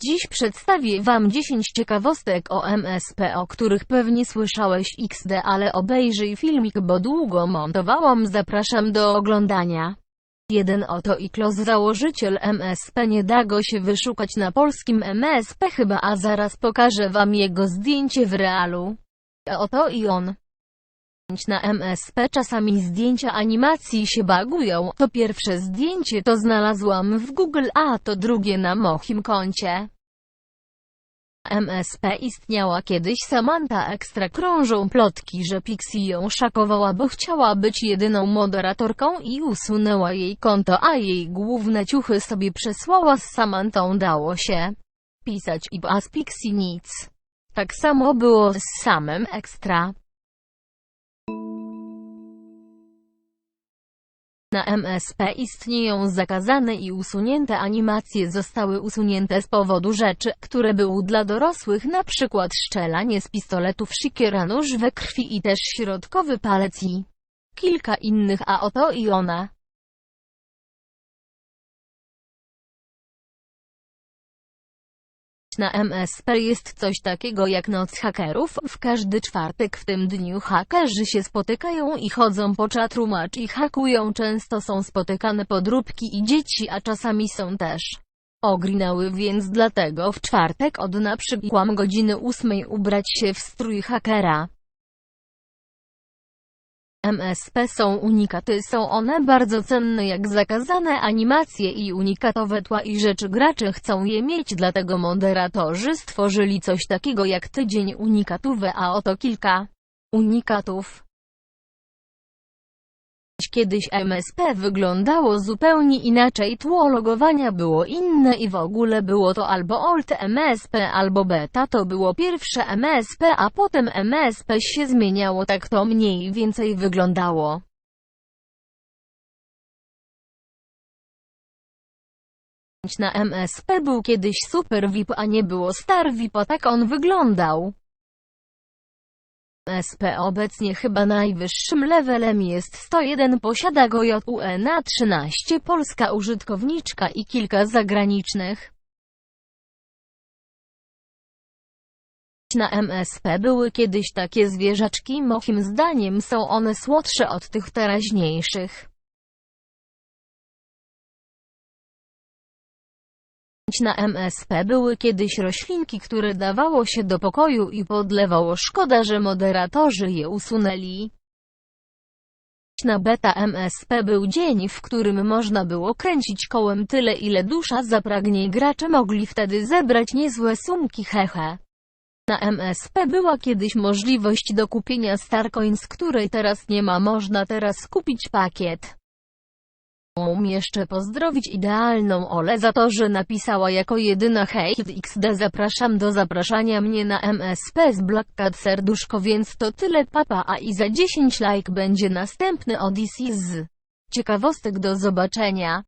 Dziś przedstawię wam 10 ciekawostek o MSP, o których pewnie słyszałeś XD, ale obejrzyj filmik, bo długo montowałam. Zapraszam do oglądania. Jeden oto i Klos, założyciel MSP, nie da go się wyszukać na polskim MSP chyba, a zaraz pokażę wam jego zdjęcie w realu. Oto i on. Na MSP czasami zdjęcia animacji się bagują, to pierwsze zdjęcie to znalazłam w Google, a to drugie na moim koncie. MSP istniała kiedyś Samantha Extra krążą plotki, że Pixie ją szakowała, bo chciała być jedyną moderatorką i usunęła jej konto, a jej główne ciuchy sobie przesłała z Samantą dało się pisać i z Pixie nic. Tak samo było z samym Extra. Na MSP istnieją zakazane i usunięte animacje zostały usunięte z powodu rzeczy, które były dla dorosłych na przykład szczelanie z pistoletów siekiera nóż we krwi i też środkowy palec i kilka innych a oto i one. Na MSP jest coś takiego jak noc hakerów, w każdy czwartek w tym dniu hakerzy się spotykają i chodzą po czatrumacz i hakują często są spotykane podróbki i dzieci, a czasami są też ogrynały, więc dlatego w czwartek od na przykład godziny ósmej ubrać się w strój hakera. MSP są unikaty, są one bardzo cenne jak zakazane animacje i unikatowe tła i rzeczy gracze chcą je mieć dlatego moderatorzy stworzyli coś takiego jak tydzień unikatów a oto kilka unikatów. Kiedyś MSP wyglądało zupełnie inaczej, tło logowania było inne i w ogóle było to albo Alt MSP albo Beta to było pierwsze MSP, a potem MSP się zmieniało, tak to mniej więcej wyglądało. Na MSP był kiedyś Super VIP, a nie było Star VIP, a tak on wyglądał. SP obecnie chyba najwyższym levelem jest 101 posiada go JUNA 13 polska użytkowniczka i kilka zagranicznych. Na MSP były kiedyś takie zwierzaczki moim zdaniem są one słodsze od tych teraźniejszych. Na MSP były kiedyś roślinki, które dawało się do pokoju i podlewało. Szkoda, że moderatorzy je usunęli. Na beta MSP był dzień, w którym można było kręcić kołem tyle ile dusza zapragnie. Gracze mogli wtedy zebrać niezłe sumki hehe. Na MSP była kiedyś możliwość do kupienia Starcoins, której teraz nie ma. Można teraz kupić pakiet. Jeszcze pozdrowić idealną Ole za to, że napisała jako jedyna hej XD zapraszam do zapraszania mnie na MSP z Black Cat serduszko więc to tyle papa a i za 10 like będzie następny Odyssey z ciekawostek do zobaczenia.